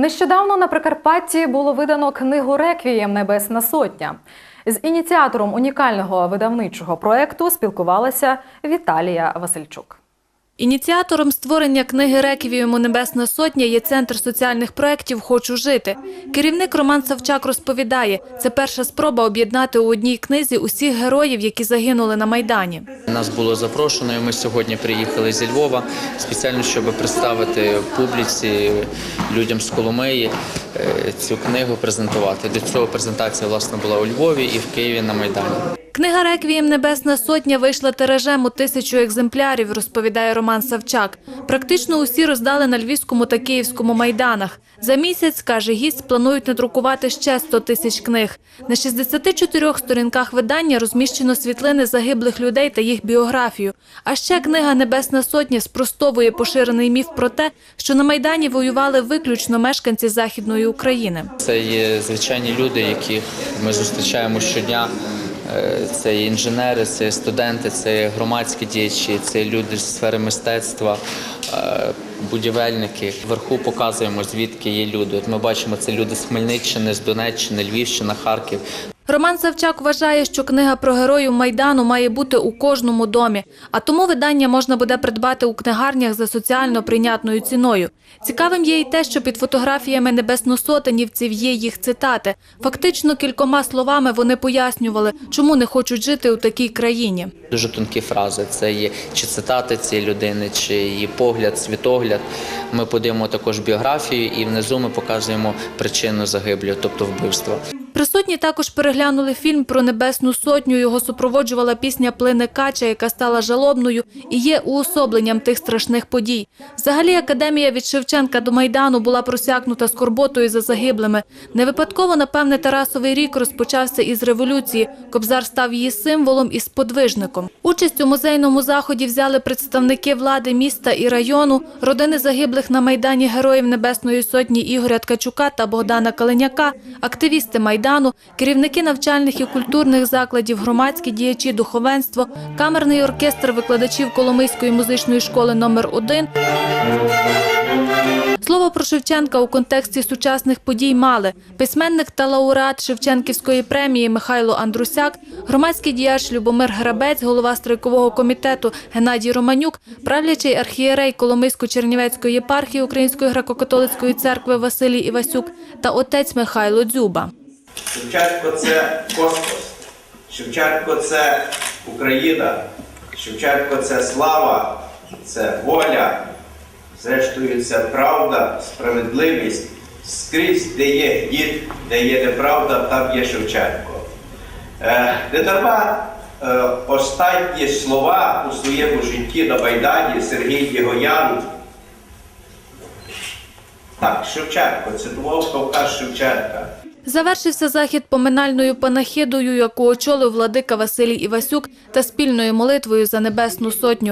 Нещодавно на Прикарпатті було видано книгу Реквієм Небесна Сотня. З ініціатором унікального видавничого проекту спілкувалася Віталія Васильчук. Ініціатором створення книги Реквієму Небесна Сотня є Центр соціальних проєктів Хочу жити. Керівник Роман Савчак розповідає, це перша спроба об'єднати у одній книзі усіх героїв, які загинули на Майдані. Нас було запрошено, ми сьогодні приїхали зі Львова спеціально, щоб представити публіці, людям з Коломиї е, цю книгу презентувати. Для цього презентація власне була у Львові і в Києві на Майдані. Книга Реквієм Небесна Сотня вийшла тиражем у тисячу екземплярів, розповідає Роман Савчак. Практично усі роздали на Львівському та Київському майданах. За місяць, каже гість, планують надрукувати ще 100 тисяч книг. На 64 сторінках видання розміщено світлини загиблих людей та їх біографію. А ще книга Небесна Сотня спростовує поширений міф про те, що на Майдані воювали виключно мешканці Західної України. Це є звичайні люди, яких ми зустрічаємо щодня. Е, Це інженери, це студенти, це громадські діячі, це люди з сфери мистецтва, е, будівельники. Вверху показуємо, звідки є люди. От ми бачимо, це люди з Хмельниччини, з Донеччини, Львівщина, Харків. Роман Савчак вважає, що книга про героїв Майдану має бути у кожному домі, а тому видання можна буде придбати у книгарнях за соціально прийнятною ціною. Цікавим є й те, що під фотографіями небесносотенівців є їх цитати. Фактично кількома словами вони пояснювали, чому не хочуть жити у такій країні. Дуже тонкі фрази. Це є чи цитати цієї людини, чи її погляд, світогляд. Ми подивимо також біографію, і внизу ми показуємо причину загиблі, тобто вбивства. Присутні також переглянули фільм про Небесну Сотню. Його супроводжувала пісня Плине Кача, яка стала жалобною і є уособленням тих страшних подій. Взагалі, академія від Шевченка до Майдану була просякнута скорботою за загиблими. Не випадково, напевне, Тарасовий рік розпочався із революції. Кобзар став її символом і сподвижником. Участь у музейному заході взяли представники влади міста і району, родини загиблих на Майдані Героїв Небесної Сотні Ігоря Ткачука та Богдана Калиняка, активісти Майдану, керівники навчальних і культурних закладів, громадські діячі, духовенство, камерний оркестр викладачів Коломийської музичної школи номер 1 Слово про Шевченка у контексті сучасних подій мали письменник та лауреат Шевченківської премії Михайло Андрусяк, громадський діяч Любомир Грабець, голова страйкового комітету Геннадій Романюк, правлячий архієрей Коломийсько-Чернівецької єпархії Української греко-католицької церкви Василій Івасюк та отець Михайло Дзюба. Шевченко це космос, Шевченко це Україна, Шевченко це слава, це воля, зрештою, це правда, справедливість. Скрізь, де є гніт, де є неправда, там є Шевченко. Е, не дарма е, останні слова у своєму житті на Майдані Сергій Єгоян. Так, Шевченко, думав Кавказ Шевченка. Завершився захід поминальною панахідою, яку очолив владика Василій Івасюк та спільною молитвою за Небесну Сотню.